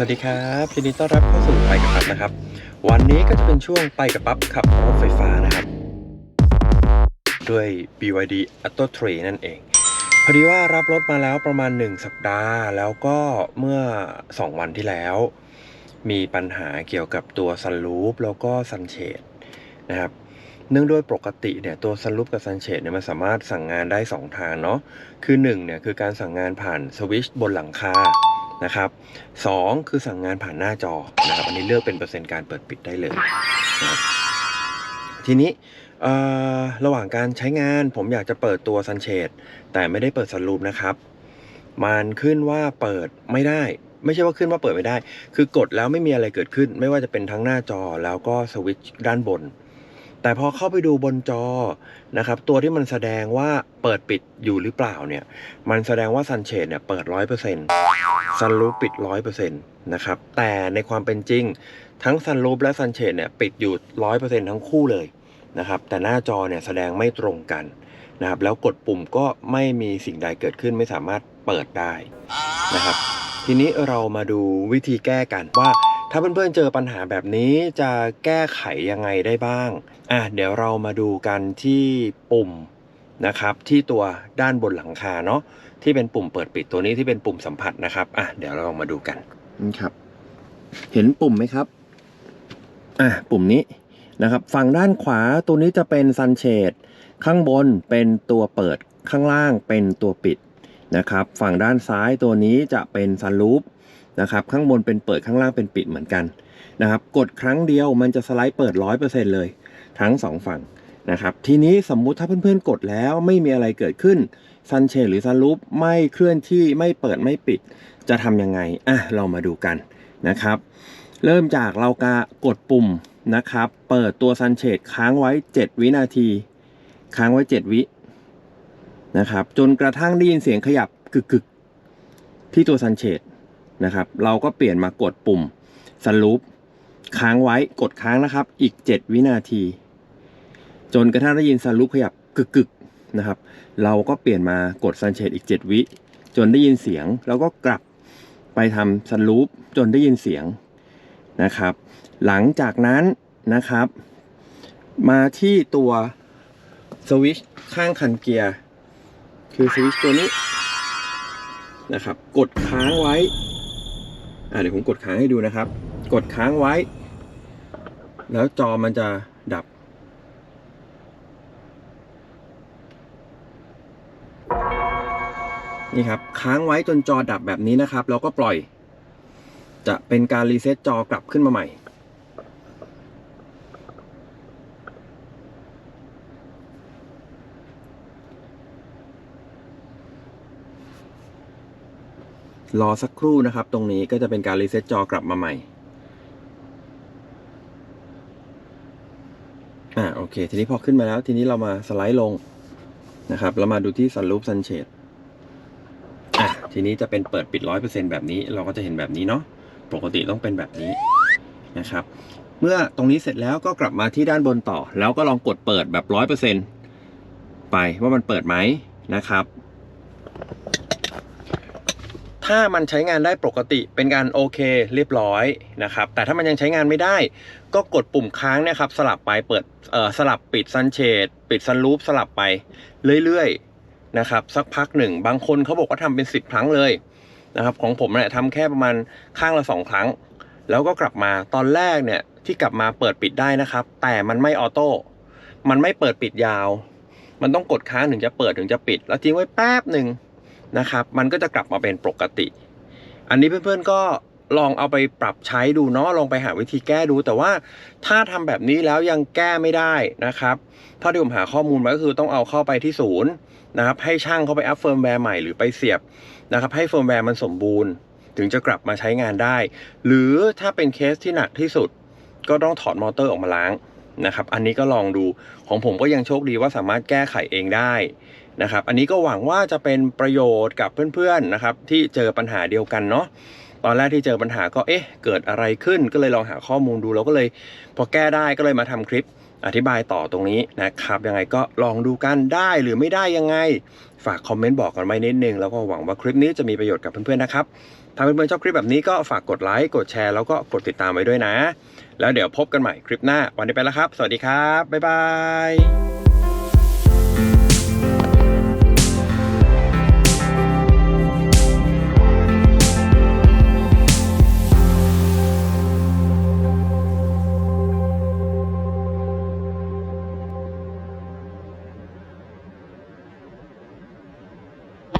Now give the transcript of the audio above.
สวัสดีครับยินดีต้อนรับเข้าสู่ไปกับปั๊บนะครับ วันนี้ก็จะเป็นช่วงไปกับปั๊บขับรถไฟฟ้านะครับ ด้วย BYD Atto 3นั่นเอง พอดีว่ารับรถมาแล้วประมาณ 1 สัปดาห์ แล้วก็เมื่อ 2 วันที่แล้ว มีปัญหาเกี่ยวกับตัวซันลูปแล้วก็ซันเชดนะครับเนื่องด้วยปกติเนี่ยตัวซันลูปกับซันเชดเนี่ยมันสามารถสั่งงานได้ 2 ทางเนาะคือ1เนี่ยคือการสั่งงานผ่านสวิชบนหลังคา นะครับสองคือสั่งงานผ่านหน้าจอนะครับอันนี้เลือกเป็นเปอร์เซ็นต์การเปิดปิดได้เลยนะทีนี้ระหว่างการใช้งานผมอยากจะเปิดตัวซันเชดแต่ไม่ได้เปิดซันรูปนะครับ มันขึ้นว่าเปิดไม่ได้ ไม่ใช่ว่าขึ้นว่าเปิดไม่ได้ คือกดแล้วไม่มีอะไรเกิดขึ้น ไม่ว่าจะเป็นทั้งหน้าจอแล้วก็สวิตช์ด้านบน แต่พอเข้าไปดูบนจอนะครับตัวที่มันแสดงว่าเปิดปิดอยู่หรือเปล่าเนี่ยมันแสดงว่าซันเชดเนี่ยเปิดร้อยเปอร์เซ็นต์ซันรูปปิดร้อยเปอร์เซ็นต์นะครับแต่ในความเป็นจริง ทั้งซันรูปและซันเชดเนี่ยปิดอยู่ร้อยเปอร์เซ็นต์ทั้งคู่เลยนะครับแต่หน้าจอเนี่ยแสดงไม่ตรงกันนะครับแล้วกดปุ่มก็ไม่มีสิ่งใดเกิดขึ้นไม่สามารถเปิดได้นะครับทีนี้เรามาดูวิธีแก้กันว่า ถ้าเพื่อนๆเจอปัญหาแบบนี้จะแก้ไขยังไงได้บ้าง อะเดี๋ยวเรามาดูกันที่ปุ่มนะครับ ที่ตัวด้านบนหลังคาเนาะที่เป็นปุ่มเปิดปิดตัวนี้ที่เป็นปุ่มสัมผัสนะครับ อะเดี๋ยวเราลองมาดูกันนี่ครับ เห็นปุ่มไหมครับ อะปุ่มนี้นะครับ ฝั่งด้านขวาตัวนี้จะเป็นซันเชดข้างบนเป็นตัวเปิดข้างล่างเป็นตัวปิดนะครับ ฝั่งด้านซ้ายตัวนี้จะเป็นซันลูป นะครับข้างบนเป็นเปิดข้างล่างเป็นปิดเหมือนกันนะครับกดครั้งเดียวมันจะสไลด์เปิด 100%เลย ทั้งสองฝั่งนะครับทีนี้สมมุติถ้าเพื่อนๆกดแล้วไม่มีอะไรเกิดขึ้นซันเชดหรือซันลูปไม่เคลื่อนที่ไม่เปิดไม่ปิดจะทำยังไงอะเรามาดูกันนะครับ เริ่มจากเรากากดปุ่มนะครับ เปิดตัวซันเชดค้างไว้ 7 วินาที ค้างไว้ 7 วินะครับ จนกระทั่งได้ยินเสียงขยับกึกๆ ที่ตัวซันเชด นะครับ เราก็เปลี่ยนมากดปุ่มซันลูปค้างไว้กดค้างนะครับ อีก 7 วินาที จนกระทั่งได้ยินซันลูปขยับกึกๆนะครับ เราก็เปลี่ยนมากดซันเชดอีก 7 วิ จนได้ยินเสียง แล้วก็กลับไปทำซันลูปจนได้ยินเสียงนะครับ หลังจากนั้นนะครับ มาที่ตัวสวิชข้างคันเกียร์คือสวิชตัวนี้นะครับ กดค้างไว้ เดี๋ยวผมกดค้างให้ดูนะครับ กดค้างไว้ แล้วจอมันจะดับ นี่ครับ ค้างไว้จนจอดับแบบนี้นะครับ แล้วก็ปล่อย จะเป็นการรีเซ็ตจอกลับขึ้นมาใหม่ รอสักครู่นะครับ ตรงนี้ก็จะเป็นการรีเซ็ตจอกลับมาใหม่อ่าโอเค ทีนี้พอขึ้นมาแล้ว ทีนี้เรามาสไลด์ลงนะครับแล้วมาดูที่ซันรูปซันเชดอะทีนี้จะเป็นเปิดปิดร้อยเปอร์เซ็นแบบนี้ เราก็จะเห็นแบบนี้เนาะปกติต้องเป็นแบบนี้นะครับ เมื่อตรงนี้เสร็จแล้วก็กลับมาที่ด้านบนต่อ แล้วก็ลองกดเปิดแบบร้อยเปอร์เซ็นไปว่ามันเปิดไหมนะครับ ถ้ามันใช้งานได้ปกติเป็นการโอเคเรียบร้อยนะครับ แต่ถ้ามันยังใช้งานไม่ได้ ก็กดปุ่มค้างเนะครับ สลับไปเปิดเอ่อสลับปิดซันเชดปิดซันรูปสลับไปเรื่อยๆนะครับ สักพักหนึ่ง บางคนเขาบอกว่าทำเป็น 10 ครั้งเลยนะครับ ของผมเนี่ยทำแค่ประมาณข้างละ 2 ครั้ง แล้วก็กลับมาตอนแรกเนี่ยที่กลับมาเปิดปิดได้นะครับ แต่มันไม่ออโต้มันไม่เปิดปิดยาว มันต้องกดค้างถึงจะเปิดถึงจะปิด แล้วทิ้งไว้แป๊บหนึ่ง นะครับ มันก็จะกลับมาเป็นปกติ อันนี้เพื่อนๆก็ลองเอาไปปรับใช้ดูเนาะลองไปหาวิธีแก้ดู แต่ว่าถ้าทำแบบนี้แล้วยังแก้ไม่ได้นะครับเท่าที่ผมหาข้อมูลมาก็คือต้องเอาเข้าไปที่ศูนย์นะครับ ให้ช่างเข้าไปอัพเฟิร์มแวร์ใหม่หรือไปเสียบนะครับ ให้เฟิร์มแวร์มันสมบูรณ์ ถึงจะกลับมาใช้งานได้ หรือถ้าเป็นเคสที่หนักที่สุด ก็ต้องถอดมอเตอร์ออกมาล้าง นะครับ อันนี้ก็ลองดูของผมก็ยังโชคดีว่าสามารถแก้ไขเองได้นะครับ อันนี้ก็หวังว่าจะเป็นประโยชน์กับเพื่อนๆนะครับ ที่เจอปัญหาเดียวกันเนาะตอนแรกที่เจอปัญหาก็เอ๊ะ เกิดอะไรขึ้นก็เลยลองหาข้อมูลดูแล้วก็เลย พอแก้ได้ก็เลยมาทำคลิปอธิบายต่อตรงนี้นะครับ ยังไงก็ลองดูกันได้หรือไม่ได้ยังไง ฝากคอมเมนต์บอกกันไว้นิดนึง แล้วก็หวังว่าคลิปนี้จะมีประโยชน์กับเพื่อนๆนะครับ ถ้าเพื่อนๆชอบคลิปแบบนี้ก็ฝากกดไลค์กดแชร์แล้วก็กดติดตามไว้ด้วยนะ แล้วเดี๋ยวพบกันใหม่คลิปหน้า วันนี้ไปแล้วครับ สวัสดีครับบ๊ายบาย